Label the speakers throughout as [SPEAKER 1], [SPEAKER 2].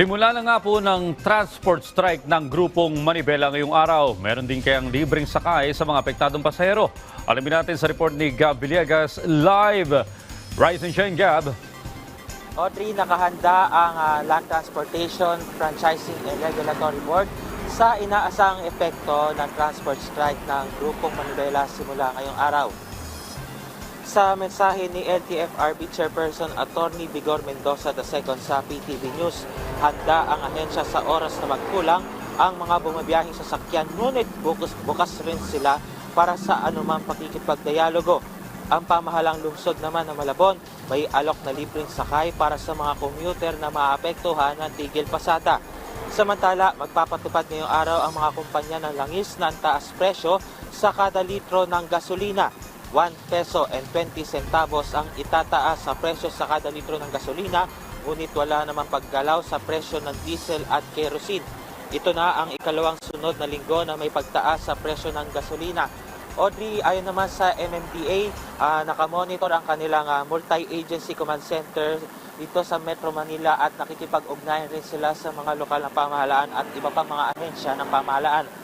[SPEAKER 1] Simula na nga po ng transport strike ng grupong Manibela ngayong araw. Meron din kayang libreng sakay sa mga apektadong pasahero. Alamin natin sa report ni Gab Villegas live. Rise and shine, Gab.
[SPEAKER 2] Audrey, nakahanda ang ah, Land Transportation Franchising and Regulatory Board sa inaasang epekto ng transport strike ng Grupong Manibela simula ngayong araw. Sa mensahe ni LTFRB Chairperson Attorney Bigor Mendoza II sa PTV News, handa ang ahensya sa oras na magkulang ang mga bumabiyahing sasakyan ngunit bukas, bukas rin sila para sa anumang pakikipagdialogo. Ang pamahalang lungsod naman ng Malabon may alok na libreng sakay para sa mga commuter na maapektuhan ng tigil pasada. Samantala, magpapatupad ngayong araw ang mga kumpanya ng langis na ang taas presyo sa kada litro ng gasolina. 1 peso and 20 centavos ang itataas sa presyo sa kada litro ng gasolina, ngunit wala namang paggalaw sa presyo ng diesel at kerosene. Ito na ang ikalawang sunod na linggo na may pagtaas sa presyo ng gasolina. Audrey, ayon naman sa MMDA, ah, nakamonitor ang kanilang ah, multi-agency command center dito sa Metro Manila at nakikipag-ugnayan rin sila sa mga lokal na pamahalaan at iba pang mga ahensya ng pamahalaan.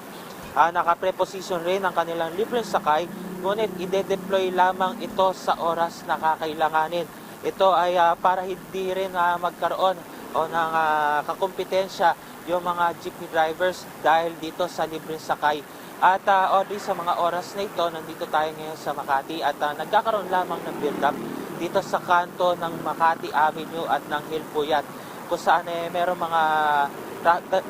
[SPEAKER 2] Ah, nakapreposition rin ang kanilang libreng sakay, ngunit ide-deploy lamang ito sa oras na kakailanganin. Ito ay ah, para hindi rin ah, magkaroon o ng ah, kakumpetensya yung mga jeepney drivers dahil dito sa libreng sakay. At uh, Audrey, sa mga oras na ito, nandito tayo ngayon sa Makati at ah, nagkakaroon lamang ng build-up dito sa kanto ng Makati Avenue at ng Hilpuyat kung saan eh, meron mga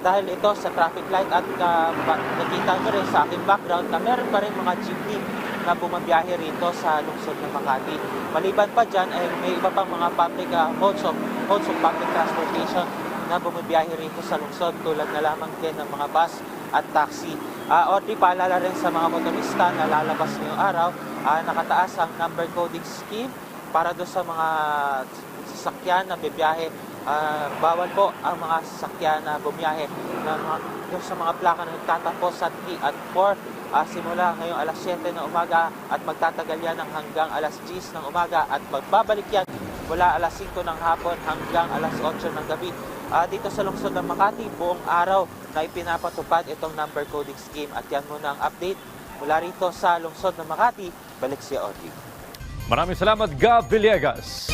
[SPEAKER 2] dahil ito sa traffic light at uh, nakita nyo rin sa aking background na meron pa rin mga jeepney na bumabiyahe rito sa lungsod ng Makati. Maliban pa dyan, ay may iba pang mga public uh, modes, of, modes of public transportation na bumabiyahe rito sa lungsod tulad na lamang din ng mga bus at taxi. Uh, Audrey, paalala rin sa mga motorista na lalabas ngayong araw, ah, nakataas ang number coding scheme para doon sa mga sasakyan na bibiyahe. Ah, bawal po ang mga sasakyan na bumiyahe na mga, sa mga plaka na nagtatapos sa 3 at 4 ah, simula ngayong alas 7 ng umaga at magtatagal yan ng hanggang alas 10 ng umaga at magbabalik yan mula alas 5 ng hapon hanggang alas 8 ng gabi. Ah, dito sa lungsod ng Makati, buong araw na ipinapatupad itong number coding scheme at yan muna ang update mula rito sa lungsod ng Makati. Balik si Audrey.
[SPEAKER 1] Maraming salamat, Gab Villegas.